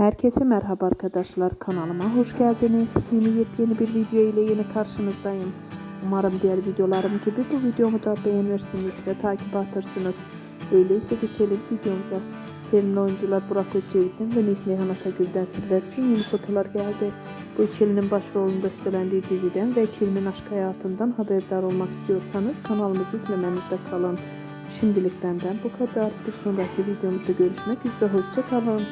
Herkese merhaba arkadaşlar kanalıma hoş geldiniz. Yeni yepyeni bir video ile yeni karşınızdayım. Umarım diğer videolarım gibi bu videomu da beğenirsiniz ve takip atırsınız. Öyleyse geçelim videomuza. Sevimli oyuncular Burak Özçelik'ten ve Neslihan Atagül'den sizler için yeni fotolar geldi. Bu ikilinin başrolünde üstlendiği diziden ve ikilinin aşk hayatından haberdar olmak istiyorsanız kanalımızı izlemenizde kalın. Şimdilik benden bu kadar. Bir sonraki videomuzda görüşmek üzere. Hoşçakalın.